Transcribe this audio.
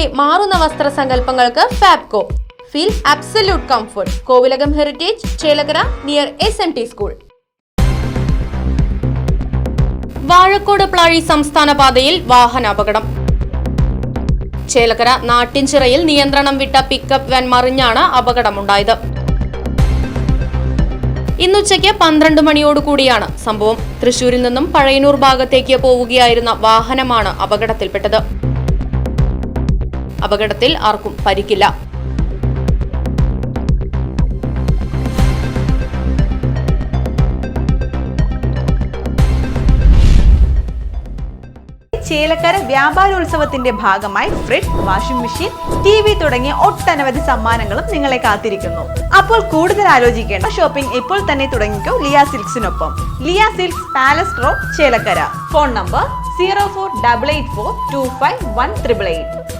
തലമുറയുടെ മാറുന്ന വസ്ത്രസങ്കല്പങ്ങൾക്ക് Fabco. Feel absolute comfort Kovilakam heritage Chelakkara near S N T school Vazhakkode Plazhi സംസ്ഥാന പാതയിൽ വാഹന അപകടം. ചേലക്കര നാട്ടിൻചിറയിൽ നിയന്ത്രണം വിട്ട പിക്കപ്പ് വാൻ മറിഞ്ഞാണ് അപകടമുണ്ടായത്. ഇന്നുച്ചയ്ക്ക് പന്ത്രണ്ട് മണിയോടുകൂടിയാണ് സംഭവം. തൃശൂരിൽ നിന്നും പഴയനൂർ ഭാഗത്തേക്ക് പോവുകയായിരുന്ന വാഹനമാണ് അപകടത്തിൽപ്പെട്ടത്. അപകടത്തിൽ ആർക്കും പരിക്കില്ല. ചേലക്കര വ്യാപാരോത്സവത്തിന്റെ ഭാഗമായി fridge washing machine T V തുടങ്ങിയ ഒട്ടനവധി സമ്മാനങ്ങളും നിങ്ങളെ കാത്തിരിക്കുന്നു. അപ്പോൾ കൂടുതൽ ആലോചിക്കേണ്ട ഷോപ്പിംഗ് ഇപ്പോൾ തന്നെ തുടങ്ങിക്കോ Liya സിൽക്സിനൊപ്പം. Liya silks palace road Chelakkara. Phone number zero four double eight four two five one triple eight.